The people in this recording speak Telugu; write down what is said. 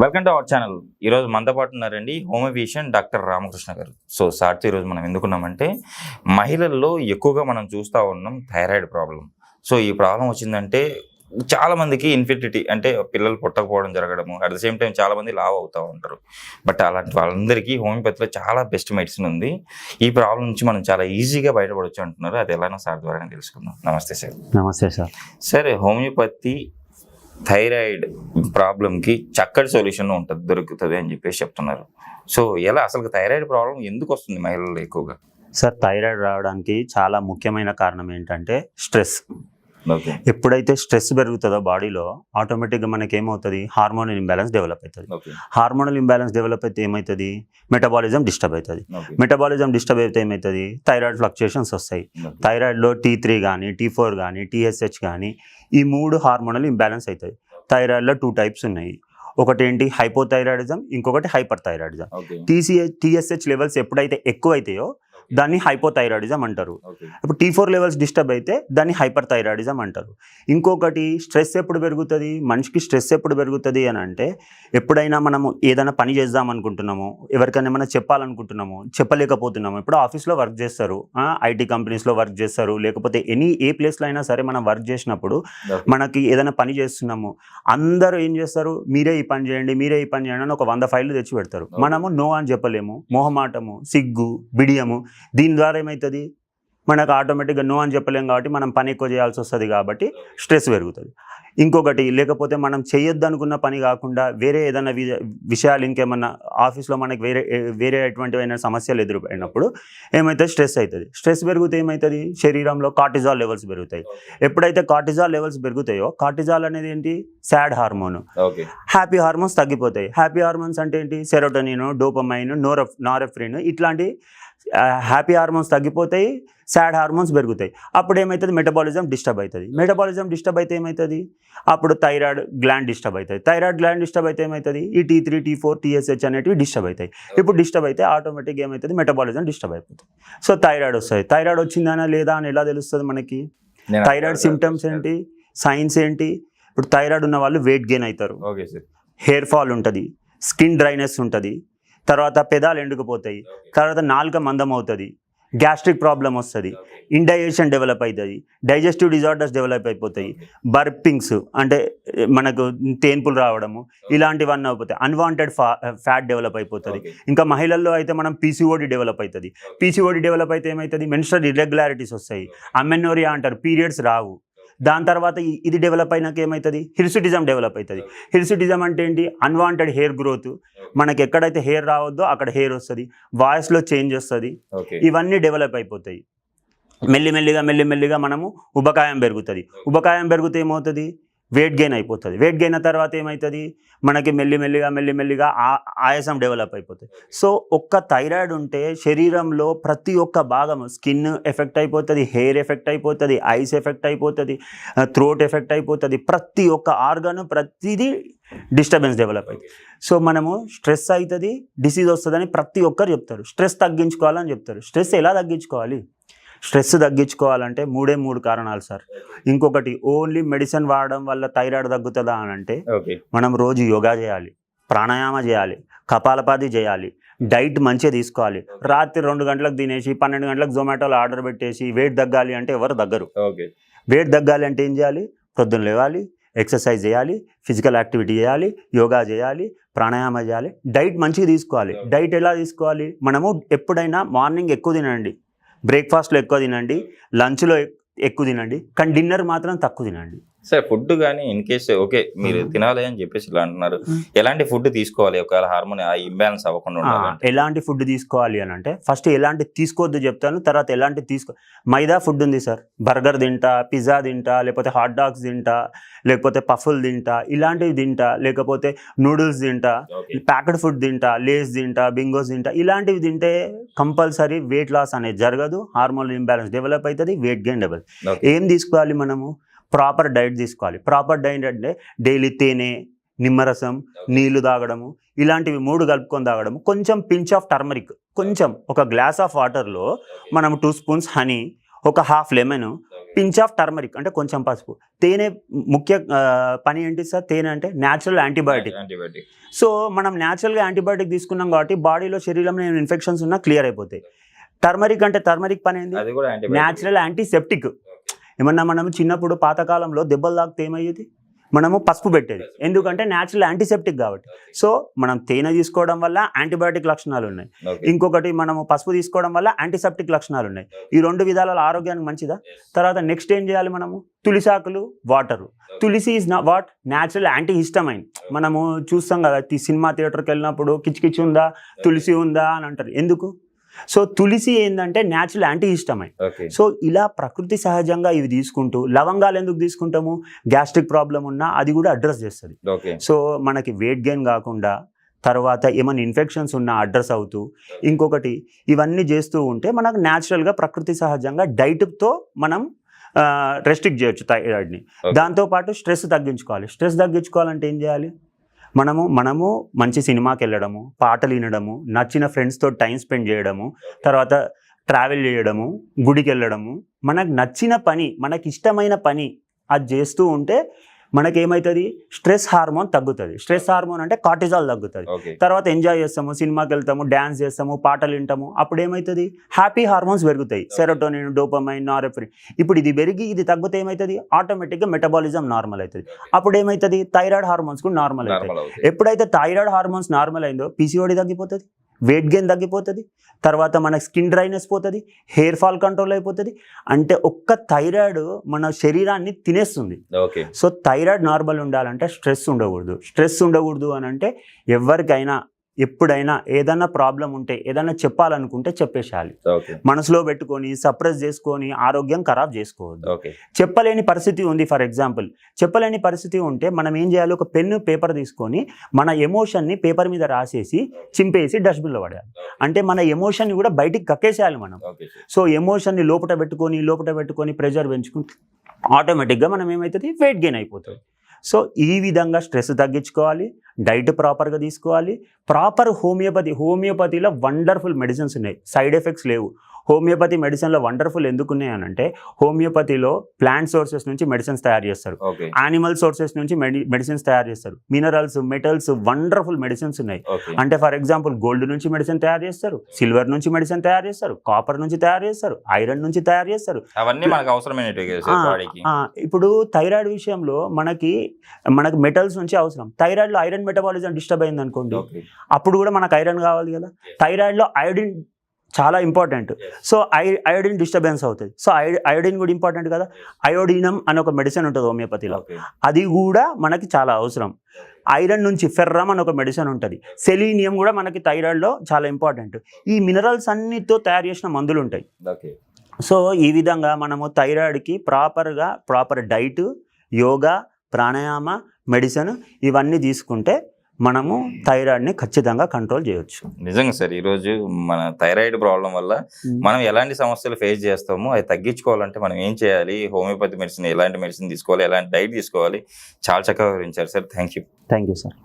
వెల్కమ్ టు అవర్ ఛానల్ ఈరోజు మనతో పాటు ఉన్నారండి హోమియోఫిషియన్ డాక్టర్ రామకృష్ణ గారు. సో సార్తో ఈరోజు మనం ఎందుకున్నామంటే మహిళల్లో ఎక్కువగా మనం చూస్తూ ఉన్నాం థైరాయిడ్ ప్రాబ్లం. సో ఈ ప్రాబ్లం వచ్చిందంటే చాలా మందికి ఇన్ఫెర్టిలిటీ అంటే పిల్లలు పుట్టకపోవడం జరగడము అట్ ద సేమ్ టైం చాలా మంది లావ్ అవుతూ ఉంటారు. బట్ అలాంటి వాళ్ళందరికీ హోమియోపతిలో చాలా బెస్ట్ మెడిసిన్ ఉంది. ఈ ప్రాబ్లం నుంచి మనం చాలా ఈజీగా బయటపడవచ్చు అంటున్నారు. అది ఎలానో సార్ ద్వారా తెలుసుకుందాం. నమస్తే సార్. నమస్తే సార్. సరే హోమియోపతి థైరాయిడ్ ప్రాబ్లంకి చక్కటి సొల్యూషన్ ఉంటుంది దొరుకుతుంది అని చెప్పేసి చెప్తున్నారు. సో ఎలా అసలు థైరాయిడ్ ప్రాబ్లం ఎందుకు వస్తుంది మహిళల్లో ఎక్కువగా? సార్ థైరాయిడ్ రావడానికి చాలా ముఖ్యమైన కారణం ఏంటంటే స్ట్రెస్. ఎప్పుడైతే స్ట్రెస్ పెరుగుతుందో బాడీలో ఆటోమేటిక్గా మనకి ఏమవుతుంది హార్మోనల్ ఇంబ్యాలెన్స్ డెవలప్ అవుతుంది. హార్మోనల్ ఇంబ్యాలెన్స్ డెవలప్ అయితే ఏమవుతుంది మెటబాలిజం డిస్టర్బ్ అవుతుంది. మెటబాలిజం డిస్టర్బ్ అయితే ఏమవుతుంది థైరాయిడ్ ఫ్లక్చుయేషన్స్ వస్తాయి. థైరాయిడ్లో టీ త్రీ కానీ టీ ఫోర్ కానీ టీఎస్హెచ్ కానీ ఈ మూడు హార్మోనల్ ఇంబ్యాలెన్స్ అవుతాయి. థైరాయిడ్లో టూ టైప్స్ ఉన్నాయి. ఒకటి ఏంటి హైపోథైరాయిడిజం ఇంకొకటి hyper thyroidism TCH TSH levels ఎప్పుడైతే ఎక్కువ అవుతాయో దాన్ని హైపోథైరాయిడిజం అంటారు. ఇప్పుడు టీ ఫోర్ లెవెల్స్ డిస్టర్బ్ అయితే దాన్ని హైపర్ థైరాయిడిజం అంటారు. ఇంకొకటి స్ట్రెస్ ఎప్పుడు పెరుగుతుంది? మనిషికి స్ట్రెస్ ఎప్పుడు పెరుగుతుంది అని అంటే ఎప్పుడైనా మనము ఏదైనా పని చేద్దాం అనుకుంటున్నాము ఎవరికైనా ఏమైనా చెప్పాలనుకుంటున్నాము చెప్పలేకపోతున్నాము ఇప్పుడు ఆఫీస్లో వర్క్ చేస్తారు. ఐటీ కంపెనీస్లో వర్క్ చేస్తారు. లేకపోతే ఎనీ ఏ ప్లేస్లో అయినా సరే మనం వర్క్ చేసినప్పుడు మనకి ఏదైనా పని చేస్తున్నాము అందరూ ఏం చేస్తారు? మీరే ఈ పని చేయండి మీరే ఈ పని చేయండి అని ఒక వంద ఫైళ్ళు తెచ్చి పెడతారు. మనము నో అని చెప్పలేము. మొహమాటము సిగ్గు బిడియము. దీని ద్వారా ఏమవుతుంది మనకు ఆటోమేటిక్గా నో అని చెప్పలేము కాబట్టి మనం పని ఎక్కువ చేయాల్సి వస్తుంది కాబట్టి స్ట్రెస్ పెరుగుతుంది. ఇంకొకటి లేకపోతే మనం చేయొద్దు అనుకున్న పని కాకుండా వేరే ఏదైనా విషయాలు ఇంకేమన్నా ఆఫీస్లో మనకి వేరే వేరే ఎటువంటివైనా సమస్యలు ఎదురుపడినప్పుడు ఏమవుతుంది స్ట్రెస్ అవుతుంది స్ట్రెస్ పెరిగితే ఏమవుతుంది శరీరంలో కార్టిజాల్ లెవెల్స్ పెరుగుతాయి. ఎప్పుడైతే కార్టిజాల్ లెవెల్స్ పెరుగుతాయో కార్టిజాల్ అనేది ఏంటి? సాడ్ హార్మోన్ హ్యాపీ హార్మోన్స్ తగ్గిపోతాయి. హ్యాపీ హార్మోన్స్ అంటే ఏంటి? సెరోటోనిన్ డోపమైన్ నోరఫ్ నారెఫ్రిన్ ఇట్లాంటి హ్యాపీ హార్మోన్స్ తగ్గిపోతాయి సాడ్ హార్మోన్స్ పెరుగుతాయి. అప్పుడు ఏమవుతుంది మెటబాలిజం డిస్టర్బ్ అవుతుంది. మెటబాలిజం డిస్టర్బ్ అయితే ఏమవుతుంది అప్పుడు థైరాయిడ్ గ్లాండ్ డిస్టర్బ్ అవుతుంది. థైరాయిడ్ గ్లాండ్ డిస్టర్బ్ అయితే ఏమవుతుంది ఈ T three T four TSH అనేటివి డిస్టర్బ్ అవుతాయి. ఇప్పుడు డిస్టర్బ్ అయితే ఆటోమేటిక్గా ఏమవుతుంది మెటబాలిజం డిస్టర్బ్ అయిపోతుంది. సో థైరాయిడ్ వస్తుంది. థైరాయిడ్ వచ్చిందనా లేదా అని ఎలా తెలుస్తుంది మనకి? థైరాయిడ్ సిమ్టమ్స్ ఏంటి? సైన్స్ ఏంటి? ఇప్పుడు థైరాయిడ్ ఉన్న వాళ్ళు వెయిట్ గెయిన్ అవుతారు. ఓకే సార్ హెయిర్ ఫాల్ ఉంటుంది. స్కిన్ డ్రైనెస్ ఉంటుంది. తర్వాత పెదాలు ఎండుకుపోతాయి తర్వాత నాలుక మందం అవుతుంది. గ్యాస్ట్రిక్ ప్రాబ్లం వస్తుంది. ఇండైజెషన్ డెవలప్ అవుతుంది డైజెస్టివ్ డిజార్డర్స్ డెవలప్ అయిపోతాయి. బర్పింగ్స్ అంటే మనకు తేన్పులు రావడము ఇలాంటివన్నీ అయిపోతాయి. అన్వాంటెడ్ ఫా ఫ్యాట్ డెవలప్ అయిపోతుంది. ఇంకా మహిళల్లో అయితే మనం పీసీఓడి డెవలప్ అవుతుంది పీసీఓడి డెవలప్ అయితే ఏమవుతుంది మెన్స్ట్రల్ ఇర్రెగ్యులారిటీస్ వస్తాయి. అమెన్నోరియా అంటారు. పీరియడ్స్ రావు. దాని తర్వాత ఇది డెవలప్ అయినాక ఏమవుతుంది హిర్సిటిజం డెవలప్ అవుతుంది హిర్సిటిజం అంటే ఏంటి? అన్వాంటెడ్ హెయిర్ గ్రోత్ మనకి ఎక్కడైతే హెయిర్ రావద్దో అక్కడ హెయిర్ వస్తుంది. వాయిస్లో చేంజ్ వస్తుంది. ఇవన్నీ డెవలప్ అయిపోతాయి. మెల్లిమెల్లిగా మెల్లిమెల్లిగా మనము ఉబకాయం పెరుగుతుంది. ఉబకాయం పెరిగితే ఏమవుతుంది? వెయిట్ గెయిన్ అయిపోతుంది. వెయిట్ గెయిన్ అయిన తర్వాత ఏమవుతుంది మనకి మెల్లిమెల్లిగా మెల్లిమెల్లిగా ఆ- ఆయాసం డెవలప్ అయిపోతుంది. సో ఒక్క థైరాయిడ్ ఉంటే శరీరంలో ప్రతి ఒక్క భాగం స్కిన్ ఎఫెక్ట్ అయిపోతుంది హెయిర్ ఎఫెక్ట్ అయిపోతుంది ఐస్ ఎఫెక్ట్ అయిపోతుంది థ్రోట్ ఎఫెక్ట్ అయిపోతుంది ప్రతి ఒక్క ఆర్గన్ ప్రతిదీ డిస్టర్బెన్స్ డెవలప్ అవుతుంది సో మనము స్ట్రెస్ అవుతుంది డిసీజ్ వస్తుందని ప్రతి ఒక్కరు చెప్తారు. స్ట్రెస్ తగ్గించుకోవాలని చెప్తారు. స్ట్రెస్ ఎలా తగ్గించుకోవాలి? స్ట్రెస్ తగ్గించుకోవాలంటే మూడే మూడు కారణాలు సార్. ఇంకొకటి ఓన్లీ మెడిసిన్ వాడడం వల్ల థైరాయిడ్ తగ్గుతుందా అని అంటే మనం రోజు యోగా చేయాలి ప్రాణాయామ చేయాలి కపాలపాది చేయాలి డైట్ మంచిగా తీసుకోవాలి. రాత్రి రెండు గంటలకు తినేసి పన్నెండు గంటలకు జొమాటోలో ఆర్డర్ పెట్టేసి వెయిట్ తగ్గాలి అంటే ఎవరు దగ్గరు ఓకే. వెయిట్ తగ్గాలి అంటే ఏం చేయాలి? పొద్దున్న లేవాలి ఎక్సర్సైజ్ చేయాలి ఫిజికల్ యాక్టివిటీ చేయాలి యోగా చేయాలి ప్రాణాయామ చేయాలి డైట్ మంచిగా తీసుకోవాలి. డైట్ ఎలా తీసుకోవాలి? మనము ఎప్పుడైనా మార్నింగ్ ఎక్కువ తినండి. బ్రేక్ఫాస్ట్లో ఎక్కువ తినండి లంచ్లో ఎక్కువ తినండి కానీ డిన్నర్ మాత్రం తక్కువ తినండి. సార్ ఫుడ్ కానీ ఇన్ కేస్ ఓకే మీరు తినాలి అని చెప్పేసి ఇలా అంటున్నారు. ఎలాంటి ఫుడ్ తీసుకోవాలి? ఒకవేళ హార్మోన్ ఇంబ్యాలెన్స్ అవ్వకుండా ఎలాంటి ఫుడ్ తీసుకోవాలి అని అంటే ఫస్ట్ ఎలాంటి తీసుకోవద్దు చెప్తాను తర్వాత ఎలాంటి తీసుకో మైదా ఫుడ్ ఉంది సార్. బర్గర్ తింటా పిజ్జా తింటా లేకపోతే హాట్ డాగ్స్ తింటా లేకపోతే పఫులు తింటా ఇలాంటివి తింటా లేకపోతే నూడిల్స్ తింటా ప్యాకెట్ ఫుడ్ తింటా లేస్ తింటా బింగోస్ తింటా ఇలాంటివి తింటే కంపల్సరీ వెయిట్ లాస్ అనేది జరగదు హార్మోన్ ఇంబ్యాలెన్స్ డెవలప్ అవుతుంది వెయిట్ గెయిన్ డెవలప్. ఏం తీసుకోవాలి మనము? ప్రాపర్ డైట్ తీసుకోవాలి. ప్రాపర్ డైట్ అంటే డైలీ తేనె నిమ్మరసం నీళ్ళు తాగడము ఇలాంటివి మూడు కలుపుకొని తాగడము. కొంచెం పించ్ ఆఫ్ టర్మరిక్ కొంచెం ఒక గ్లాస్ ఆఫ్ వాటర్లో మనం టూ స్పూన్స్ హనీ ఒక half lemon pinch of turmeric అంటే కొంచెం పసుపు. తేనె ముఖ్య పని ఏంటి సార్? తేనె అంటే న్యాచురల్ యాంటీబయాటిక్ యాంటీబయాటిక్ సో మనం న్యాచురల్గా యాంటీబయాటిక్ తీసుకున్నాం కాబట్టి బాడీలో శరీరంలో ఇన్ఫెక్షన్స్ ఉన్నా క్లియర్ అయిపోతాయి. టర్మరిక్ అంటే టర్మరిక్ పని ఏంది? యాంటీబయాటిక్ న్యాచురల్ యాంటీసెప్టిక్ ఏమన్నా మనం చిన్నప్పుడు పాతకాలంలో దెబ్బలు తాకితే ఏమయ్యేది? మనము పసుపు పెట్టేది. ఎందుకంటే న్యాచురల్ యాంటీసెప్టిక్ కాబట్టి. సో మనం తేనె తీసుకోవడం వల్ల యాంటీబయాటిక్ లక్షణాలు ఉన్నాయి. ఇంకొకటి మనము పసుపు తీసుకోవడం వల్ల యాంటీసెప్టిక్ లక్షణాలు ఉన్నాయి. ఈ రెండు విధాల ఆరోగ్యానికి మంచిదా? తర్వాత నెక్స్ట్ ఏం చేయాలి మనము? తులిసాకులు వాటరు తులసి ఇస్ నా వాట్ న్యాచురల్ యాంటీ హిస్టమైన్ మనము చూస్తాం కదా సినిమా థియేటర్కి వెళ్ళినప్పుడు కిచ్ ఉందా తులసి ఉందా అని అంటారు. ఎందుకు? సో తులసి ఏంటంటే natural anti histamine okay so ఇలా ప్రకృతి సహజంగా ఇవి తీసుకుంటూ లవంగాలు ఎందుకు తీసుకుంటాము? గ్యాస్ట్రిక్ ప్రాబ్లం ఉన్నా అది కూడా అడ్రస్ చేస్తుంది. సో మనకి వెయిట్ గెయిన్ కాకుండా తర్వాత ఏమైనా ఇన్ఫెక్షన్స్ ఉన్నా అడ్రస్ అవుతూ ఇంకొకటి ఇవన్నీ చేస్తూ ఉంటే మనకు న్యాచురల్గా ప్రకృతి సహజంగా డైట్తో మనం రెస్ట్రిక్ట్ చేయొచ్చు థైరాయిడ్ని. దాంతోపాటు స్ట్రెస్ తగ్గించుకోవాలి. స్ట్రెస్ తగ్గించుకోవాలంటే ఏం చేయాలి? మనము మనము మంచి సినిమాకి వెళ్ళడము పాటలు వినడము నచ్చిన ఫ్రెండ్స్తో టైం స్పెండ్ చేయడము తర్వాత ట్రావెల్ చేయడము గుడికి వెళ్ళడము మనకు నచ్చిన పని మనకి ఇష్టమైన పని అది చేస్తూ ఉంటే మనకేమవుతుంది స్ట్రెస్ హార్మోన్ తగ్గుతుంది. స్ట్రెస్ హార్మోన్ అంటే కార్టిజాల్ తగ్గుతుంది. తర్వాత ఎంజాయ్ చేస్తాము సినిమాకి వెళ్తాము డ్యాన్స్ చేస్తాము పాటలు వింటాము. అప్పుడు ఏమవుతుంది హ్యాపీ హార్మోన్స్ పెరుగుతాయి సెరోటోనిన్ డోపమైన్ నారెఫ్రిన్ ఇప్పుడు ఇది పెరిగి ఇది తగ్గితే ఏమవుతుంది ఆటోమేటిక్గా మెటబాలిజం నార్మల్ అవుతుంది. అప్పుడు ఏమవుతుంది థైరాయిడ్ హార్మోన్స్ కూడా నార్మల్ అవుతాయి. ఎప్పుడైతే థైరాయిడ్ హార్మోన్స్ నార్మల్ అయిందో పీసీఓడి తగ్గిపోతుంది? వెయిట్ గెయిన్ తగ్గిపోతుంది తర్వాత మన స్కిన్ డ్రైనెస్ పోతుంది హెయిర్ ఫాల్ కంట్రోల్ అయిపోతుంది. అంటే ఒక్క థైరాయిడ్ మన శరీరాన్ని తినేస్తుంది. ఓకే సో థైరాయిడ్ నార్మల్ ఉండాలంటే స్ట్రెస్ ఉండకూడదు. స్ట్రెస్ ఉండకూడదు అని అంటే ఎవరికైనా ఎప్పుడైనా ఏదైనా ప్రాబ్లం ఉంటే ఏదైనా చెప్పాలనుకుంటే చెప్పేసేయాలి మనసులో పెట్టుకొని సప్రెస్ చేసుకొని ఆరోగ్యం ఖరాబ్ చేసుకోవద్దు. చెప్పలేని పరిస్థితి ఉంది ఫర్ ఎగ్జాంపుల్. చెప్పలేని పరిస్థితి ఉంటే మనం ఏం చేయాలి? ఒక పెన్ను పేపర్ తీసుకొని మన ఎమోషన్ని పేపర్ మీద రాసేసి చింపేసి డస్ట్బిన్లో పడేయాలి. అంటే మన ఎమోషన్ని కూడా బయటికి కక్కేసేయాలి మనం. సో ఎమోషన్ని లోపట పెట్టుకొని లోపట పెట్టుకొని ప్రెషర్ పెంచుకుంటే ఆటోమేటిక్గా మనం ఏమవుతుంది వెయిట్ గెయిన్ అయిపోతుంది సో ఈ విధంగా స్ట్రెస్ తగ్గించుకోవాలి డైట్ ప్రాపర్గా తీసుకోవాలి. ప్రాపర్ హోమియోపతి హోమియోపతిలో వండర్ఫుల్ మెడిసిన్స్ ఉన్నాయి. సైడ్ ఎఫెక్ట్స్ లేవు. హోమియోపతి మెడిసిన్లో వండర్ఫుల్ ఎందుకు ఉన్నాయి అని అంటే హోమియోపతిలో ప్లాంట్ సోర్సెస్ నుంచి మెడిసిన్స్ తయారు చేస్తారు. యానిమల్ సోర్సెస్ నుంచి మెడి మెడిసిన్స్ తయారు చేస్తారు. మినరల్స్ మెటల్స్ వండర్ఫుల్ మెడిసిన్స్ ఉన్నాయి. అంటే ఫర్ ఎగ్జాంపుల్ గోల్డ్ నుంచి మెడిసిన్ తయారు చేస్తారు. సిల్వర్ నుంచి మెడిసిన్ తయారు చేస్తారు. కాపర్ నుంచి తయారు చేస్తారు. ఐరన్ నుంచి తయారు చేస్తారు. అవన్నీ మనకు ఇప్పుడు థైరాయిడ్ విషయంలో మనకి మనకి మెటల్స్ నుంచి అవసరం. థైరాయిడ్లో ఐరన్ మెటబాలిజం డిస్టర్బ్ అయింది అనుకోండి అప్పుడు కూడా మనకు ఐరన్ కావాలి కదా. థైరాయిడ్లో ఐడిన్ చాలా important so I iodine disturbance అవుతుంది. సో అయోడిన్ కూడా ఇంపార్టెంట్ కదా? అయోడినం అనే ఒక మెడిసిన్ ఉంటుంది హోమియోపతిలో అది కూడా మనకి చాలా అవసరం. ఐరన్ నుంచి ఫెర్రమ్ అని ఒక మెడిసిన్ ఉంటుంది. సెలీనియం కూడా మనకి థైరాయిడ్లో చాలా ఇంపార్టెంట్ ఈ మినరల్స్ అన్నిటితో తయారు చేసిన మందులు ఉంటాయి. సో ఈ విధంగా మనము థైరాయిడ్కి ప్రాపర్గా proper diet yoga pranayama medicine ఇవన్నీ తీసుకుంటే మనము థైరాయిడ్ని ఖచ్చితంగా కంట్రోల్ చేయొచ్చు. నిజంగా సార్ ఈరోజు మన థైరాయిడ్ ప్రాబ్లం వల్ల మనం ఎలాంటి సమస్యలు ఫేస్ చేస్తామో అది తగ్గించుకోవాలంటే మనం ఏం చేయాలి? హోమియోపతి మెడిసిన్ ఎలాంటి మెడిసిన్ తీసుకోవాలి? ఎలాంటి డైట్ తీసుకోవాలి? చాలా చక్కగా వివరించారు sir. Thank you thank you sir